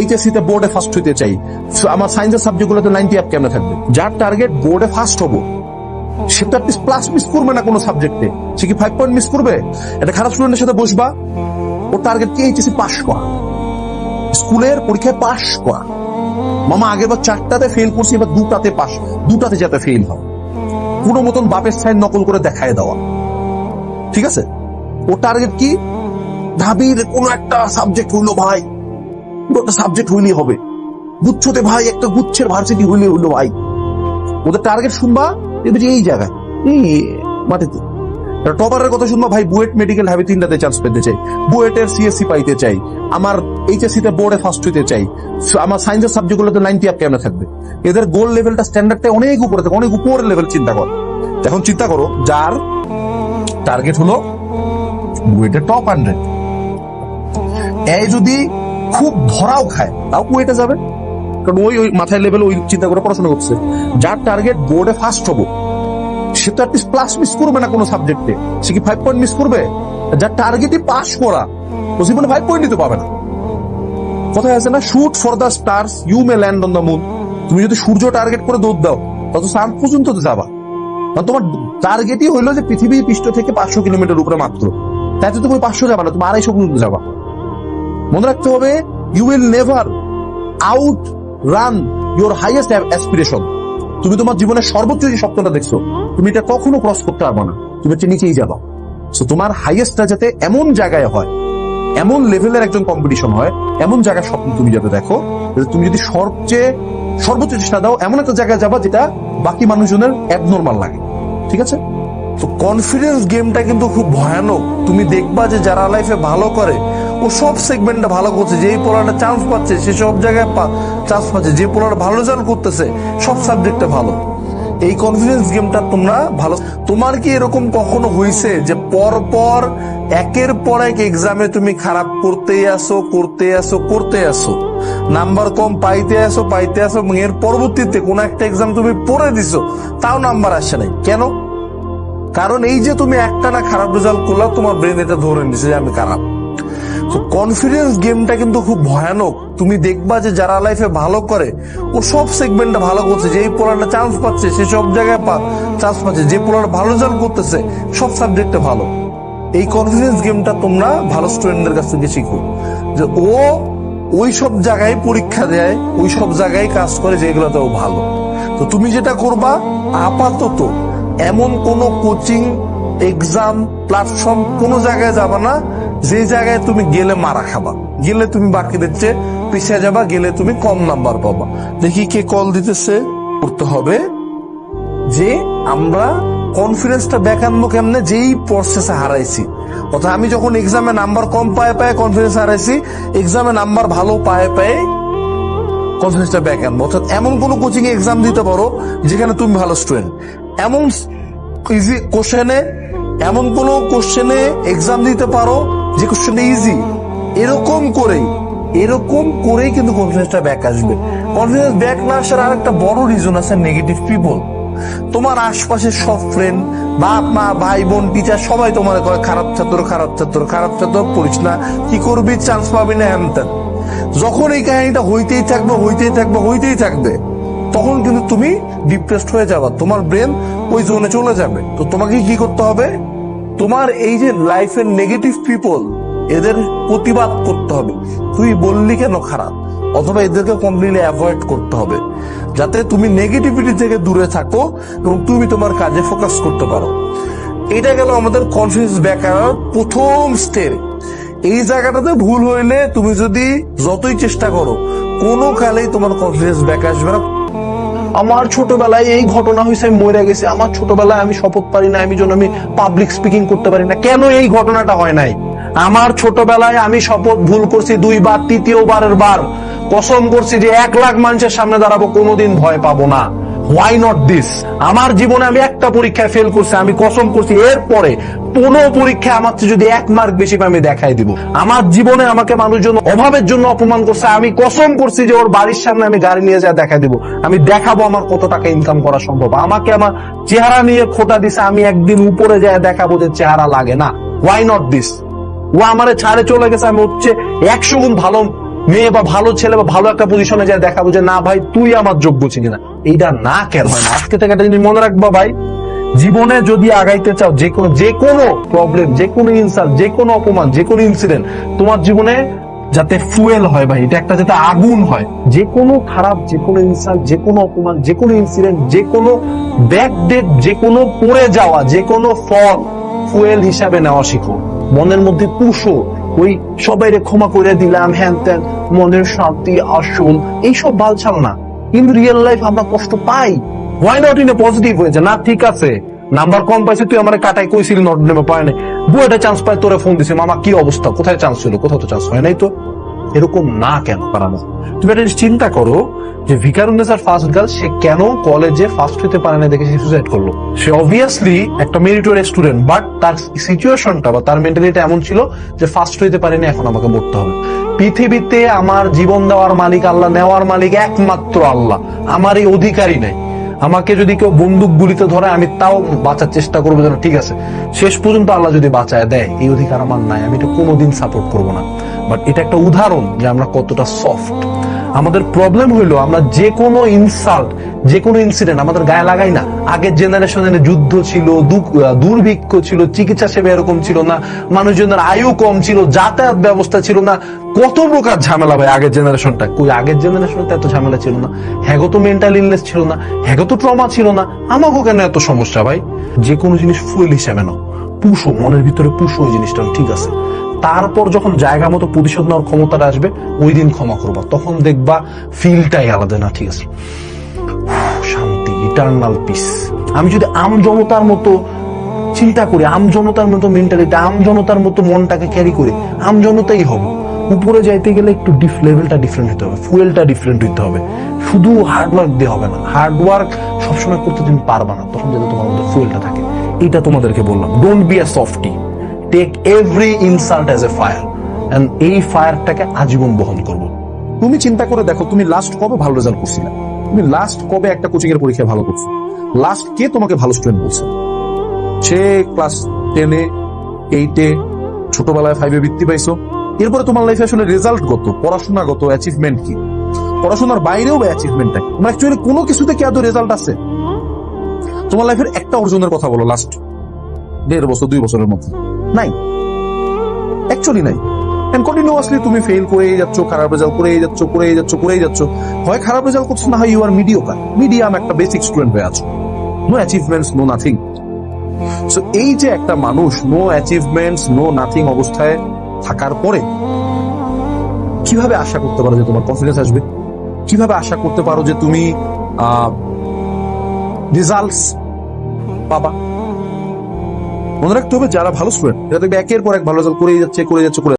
HSC তে বোর্ডে first হইতে চাই। আমার সায়েন্সের সাবজেক্টগুলোতে নাইনটি আপ কেমনে থাকবে? যার টার্গেট বোর্ডে ফার্স্ট হব। সে তো প্লাস মিস করবে না কোনো সাবজেক্টে সে কি ফাইভ পয়েন্ট মিস করবে? একটা খারাপ স্টুডেন্টের সাথে বসবা, ওর টার্গেট কি এইচএসসি পাস করা? স্কুলের পরীক্ষায় পাস করা। মামা, আগের বার চারটাতে ফেল করছি, এবার দুটাতে পাস দুটাতে যাতে ফেল হয়। কোনো মতন বাপের সাইন নকল করে দেখায় দেওয়া। ঠিক আছে? ওর টার্গেট কি? ঢাবির কোন একটা সাবজেক্ট হইল ভাই। একটা সাবজেক্ট হইলেই হবে। গুচ্ছতে ভাই, একটা গুচ্ছের ভার্সিটি হইলে ভাই। ওদের টার্গেট শুনবা এই জায়গায়, এই মাটিতে। টপারের কথা শুনবা, ভাই, বুয়েট মেডিকেল তিনটাতে চান্স পেতে চাই। বুয়েটের সিএসসি পাইতে চাই। আমার এইচএসসি তে বোর্ডে ফার্স্ট হইতে চাই। আমার সায়েন্সের নাইনটি আপ কেমন থাকবে? এদের গোল লেভেলটা স্ট্যান্ডার্ডটা অনেক উপরে থাকে, অনেক উপরের লেভেল চিন্তা কর। এখন চিন্তা করো, যার টার্গেট হলো বুয়েটের টপ হান্ড্রেড এ যদি খুব ধরাও খায়। তাও কুয়েটে যাবে। কারণ ওই ওই মাথায় লেভেল ওই চিন্তা করে পড়াশোনা করছে। যার টার্গেট বোর্ডে ফার্স্ট হব। সে তো অ্যাটলিস্ট প্লাস মিস করবে না কোনো সাবজেক্টে সে কি ফাইভ পয়েন্ট মিস করবে? যার টার্গেটই পাস করা। ও জীবনে ফাইভ পয়েন্ট দিতে পাবে না। কথায় আছে না shoot for the stars you may land on the moon তুমি যদি সূর্য টার্গেট করে দৌড় দাও তত সান পর্যন্ত তো যাবা। কারণ তোমার টার্গেটই হইল যে পৃথিবী পৃষ্ঠ থেকে পাঁচশো কিলোমিটার উপরে মাত্র। তাই তো তুমি পাঁচশো যাবা না, তুমি আড়াইশো পর্যন্ত যাবা। মনে রাখতে হবে you will never outrun your highest aspiration তুমি তোমার জীবনের সর্বোচ্চ যে স্বপ্নটা দেখছ, তুমি এটা কখনো ক্রস করতে পারবে না। তুমি হচ্ছে নিচেই যাবা। সো তোমার হাইয়েস্টটা যাতে এমন জায়গায় হয়, এমন লেভেলের একজন কম্পিটিশন হয়, এমন জায়গার স্বপ্ন তুমি যাতে দেখো তুমি যদি সবচেয়ে সর্বোচ্চ চেষ্টা দাও, এমন একটা জায়গায় যাবা যেটা বাকি মানুষজনের অ্যাবনর্মাল লাগে। ঠিক আছে? তো কনফিডেন্স গেমটা কিন্তু খুব ভয়ানক। তুমি দেখবা যে যারা লাইফে ভালো করে ও সব সেগমেন্টে ভালো করছে, যেই পোলারটা চান্স পাচ্ছে, সে সব জায়গায় চান্স পাচ্ছে। যে পোলারটা ভালো রেজাল্ট করতেছে, সব সাবজেক্টে ভালো। এই কনফিডেন্স গেমটা তোমরা ভালো তোমার কি এরকম কখনো হয়েছে যে পর পর একের পর এক এক্সামে তুমি খারাপ করতেই আসো করতে আসো করতে আসো? নাম্বার কম পাইতে আসো পাইতে আসো, এবং এর পরবর্তীতে কোন একটা এক্সাম তুমি পড়ে দিছো, তাও নাম্বার আসে নাই। কেন? কারণ এই যে তুমি একটা না খারাপ রেজাল্ট করলা তোমার ব্রেন এটা ধরে নিছে যে আমি খারাপ। কনফিডেন্স গেমটা কিন্তু খুব ভয়ানক। তুমি দেখবা যে যারা লাইফে ভালো করে, ও সব সেগমেন্টে ভালো করছে। যেই পোলারটা চান্স পাচ্ছে, সে সব জায়গায় পা চান্স পাচ্ছে। যে পোলার ভালো রেজাল্ট করতেছে, সব সাবজেক্টে ভালো। এই কনফিডেন্স গেমটা তোমরা ভালো স্টুডেন্টদের কাছ থেকে শিখো। যে ও ওই সব জায়গায় পরীক্ষা দেয়, ওই সব জায়গায় কাজ করে যেগুলোতে ও ভালো। তো তুমি যেটা করবা, আপাতত এমন কোন কোচিং এক্সাম প্ল্যাটফর্ম কোন জায়গায় যাবা না যে জায়গায় তুমি গেলে মারা খাবা, গেলে তুমি বাকিদের চেয়ে পিছিয়ে যাবা, গেলে তুমি কম নাম্বার পাবা। দেখি কে কল দিতেছে করতে হবে। যে আমরা কনফিডেন্সটা ব্যাক কেমনে? যেই প্রসেসে হারাইছি। অর্থাৎ আমি যখন এক্সামে নাম্বার কম পায়ে পায়ে কনফিডেন্স হারাইছি এক্সামে নাম্বার ভালো পায়ে পায়ে কনফিডেন্সটা ব্যাক আনব। অর্থাৎ এমন কোন কোচিং এ এক্সাম দিতে পারো, যেখানে তুমি ভালো স্টুডেন্ট এমন ইজি কোশ্চেনে এমন কোন কোশ্চেনে এক্সাম দিতে পারো যে কোশ্চেনটা ইজি এরকম করেই এরকম করেই কিন্তু কনফিডেন্সটা ব্যাক আসবে। কনফিডেন্স ব্যাক না আসার আর একটা বড় রিজন আছে নেগেটিভ পিপল তোমার আশপাশের সব ফ্রেন্ড বাপ, মা, ভাই, বোন টিচার সবাই তোমার করে খারাপ ছাত্র খারাপ ছাত্র খারাপ ছাত্র, পড়িস না, কি করবি চান্স পাবি না হ্যান ত্যান। যখন এই কাহিনীটা হইতেই থাকবে হইতেই থাকবে হইতেই থাকবে, তখন কিন্তু তুমি ডিপ্রেসড হয়ে যাবা। তোমার ব্রেন ওই জোনে চলে যাবে। তো তোমাকে কি করতে হবে? তোমার এই যে লাইফের নেগেটিভ পিপল এদের প্রতিবাদ করতে হবে। তুই বললি কেন খারাপ? অথবা এদেরকে কমপ্লিটলি অ্যাভয়েড করতে হবে? যাতে তুমি নেগেটিভিটি থেকে দূরে থাকো এবং তুমি তোমার কাজে ফোকাস করতে পারো। এটা গেল আমাদের কনফিডেন্স ব্যাক আনার প্রথম স্টেপ এই জায়গাটাতে ভুল হইলে তুমি যদি যতই চেষ্টা করো, কোনো কালেই তোমার কনফিডেন্স ব্যাক আসবে না। আমার ছোটবেলায় এই ঘটনা হয়েছে আমি মরে গেছি। আমার ছোটবেলায় আমি শপথ পারি না আমি জন্য আমি পাবলিক স্পিকিং করতে পারি না। কেন এই ঘটনাটা হয় নাই? আমার ছোটবেলায় আমি শপথ ভুল করছি দুইবার, তৃতীয়বারের বার। কসম করছি যে এক লাখ মানুষের সামনে দাঁড়াবো, কোনোদিন ভয় পাবো না। হোয়াই নট দিস আমার জীবনে আমি একটা পরীক্ষায় ফেল করছি, আমি কসম করছি। এরপরে কোনো পরীক্ষায় আমার যদি এক মার্ক বেশি আমি দেখাই দিব। আমার জীবনে আমাকে মানুষজন অভাবের জন্য অপমান করছে, আমি কসম করছি যে ওর বাড়ির সামনে আমি গাড়ি নিয়ে যা দেখা দিব। আমি দেখাবো আমার কত টাকা ইনকাম করা সম্ভব। আমাকে আমার চেহারা নিয়ে খোটা দিছে, আমি একদিন উপরে যায় দেখাবো যে চেহারা লাগে না। ওয়াই নট দিস ও আমার ছাড়ে চলে গেছে, আমি হচ্ছে একশো গুণ ভালো মেয়ে বা ভালো ছেলে বা ভালো একটা পজিশনে যায় দেখাবো যে, না ভাই, তুই আমার যোগ্য ছিলি না। এইটা না কেন হয় না আজকে থেকে একটা জিনিস মনে রাখবা ভাই জীবনে যদি আগাইতে চাও যে কোনো যে কোনো প্রবলেম যে কোনো ইনসাল্ট যে কোনো অপমান যে কোনো ইনসিডেন্ট তোমার জীবনে যাতে ফুয়েল হয় ভাই এটা একটা যাতে আগুন হয় যে কোনো খারাপ যে কোনো ইনসাল্ট যে কোনো অপমান যে কোনো ইনসিডেন্ট যে কোনো ব্যাকডেট যে কোনো পড়ে যাওয়া যে কোনো ফল ফুয়েল হিসাবে নেওয়া শিখো মনের মধ্যে পুষো ওই সবাইরে ক্ষমা করে দিলাম হ্যান ত্যান মনের শান্তি আসল এইসব বাল ছাড়ো না কিন্তু রিয়েল লাইফ আমরা কষ্ট পাই। Why not in a positive হয়েছে না, ঠিক আছে। নাম্বার কম পাইছে, তুই আমার কাটাই কইছিলি নট নেমে পায় নাই। বুয়েটা চান্স পায়, তোরে ফোন দিছে, মামা, কি অবস্থা? কোথায় চান্স ছিল? কোথাও তো চান্স হয় নাই তো? এরকম না কেন পারামো তুমি একটা চিন্তা করো যে ভিকারুন্নেসার ফার্স্ট গার্ল, সে কেন কলেজে ফার্স্ট হতে পারে না দেখে সে সুসাইড করল? সে অবভিয়াসলি একটা মেরিটোরিয়াস স্টুডেন্ট বাট তার সিচুয়েশনটা বা তার মেন্টালিটি এমন ছিল যে ফার্স্ট হইতে পারেনি, এখন আমাকে মরতে হবে। পৃথিবীতে আমার জীবন দেওয়ার মালিক আল্লাহ, নেওয়ার মালিক একমাত্র আল্লাহ। আমার এই অধিকারই নেই। আমাকে যদি কেউ বন্দুক গুলিতে ধরে, আমি তাও বাঁচার চেষ্টা করব যেন। ঠিক আছে, শেষ পর্যন্ত আল্লাহ যদি বাঁচায়, দেয়, এই অধিকার আমার নাই। আমি এটা কোনোদিন সাপোর্ট করব না। বাট এটা একটা উদাহরণ যে আমরা কতটা সফট আমাদের প্রবলেম হইল, আমরা যে কোনো ইনসাল্ট যে কোনো ইনসিডেন্ট আমাদের গায়ে লাগাই না। আগের জেনারেশনে যুদ্ধ ছিল দুর্ভিক্ষ ছিল, চিকিৎসা সেবা এরকম ছিল না। মানুষজনের আয়ু কম ছিল, যাতায়াত ব্যবস্থা ছিল না। কত প্রকার ঝামেলা ভাই আগের জেনারেশনটা কই, আগের জেনারেশনে তো এত ঝামেলা ছিল না। হ্যাগো তো মেন্টাল ইলনেস ছিল না। হ্যাগো তো ট্রমা ছিল না। আমাকেও কেন এত সমস্যা ভাই? যে কোনো জিনিস ফুয়েল হিসাবে নাও। পুষো, মনের ভিতরে পুষো ওই জিনিসটা, ঠিক আছে? তারপর যখন জায়গা মতো প্রতিশোধ নেওয়ার ক্ষমতাটা আসবে, ওই দিন ক্ষমা করবা। তখন দেখবা ফিলটাই আলাদা না, ঠিক আছে? শান্তি ইটার্নাল পিস আমি যদি আম জনতার মতো চিন্তা করি, আম জনতার মতো মেন্টালিটি আম জনতার মতো মনটাকে ক্যারি করে, আম জনতাই হব। উপরে যাইতে গেলে একটু ডিফ লেভেলটা ডিফারেন্ট হতে হবে ফুয়েলটা ডিফারেন্ট হতে হবে। শুধু হার্ড ওয়ার্ক দিয়ে হবে না হার্ড ওয়ার্ক সবসময় করতে তুমি পারবা না, তখন যাতে তোমার মধ্যে ফুয়েলটা থাকে। এটা তোমাদেরকে বললাম don't be a softie take every insult as a fire and এই ফায়ারটাকে আজীবন বহন করব। তুমি চিন্তা করে দেখো, তুমি লাস্ট কবে ভালো রেজাল্ট করছিলে? তুমি লাস্ট কবে একটা কোচিং এর পরীক্ষায় ভালো করছ? লাস্ট কে তোমাকে ভালো স্টুডেন্ট বলছে? সে ক্লাস টেনে এইটে ছোটবেলায় ফাইভে বৃত্তি পাইছো। এরপরে তোমার লাইফে আসলে রেজাল্ট কত? পড়াশোনাগত অ্যাচিভমেন্ট কি? পড়াশোনার বাইরেও অ্যাচিভমেন্ট কি? তোমার অ্যাকচুয়ালি কোনো কিছুতে কি এত রেজাল্ট আছে? তোমার লাইফের একটা অর্জনের কথা বলো লাস্ট দেড় বছর, দুই বছরের মধ্যে। নাই। অ্যাকচুয়ালি নাই। কন্টিনিউয়াসলি তুমি ফেল করেই যাচ্ছ, খারাপ রেজাল্ট করেই যাচ্ছ করেই যাচ্ছ করেই যাচ্ছ। হয় খারাপ রেজাল্ট করছ না হয় ইউ আর মিডিওকার মিডিয়াম একটা বেসিক স্টুডেন্ট হয়ে আছো। No achievements no nothing so এই যে একটা মানুষ নো অ্যাচিভমেন্টস নো নাথিং অবস্থায় থাকার পরে কীভাবে আশা করতে পারো যে তোমার কনফিডেন্স আসবে? কীভাবে আশা করতে পারো যে তুমি রেজাল্টস পাবা? মনে রাখতে হবে যারা ভালো স্টুডেন্ট যারা দেখবে একের পর এক ভালো রেজাল্ট করেই যাচ্ছে করে যাচ্ছে করে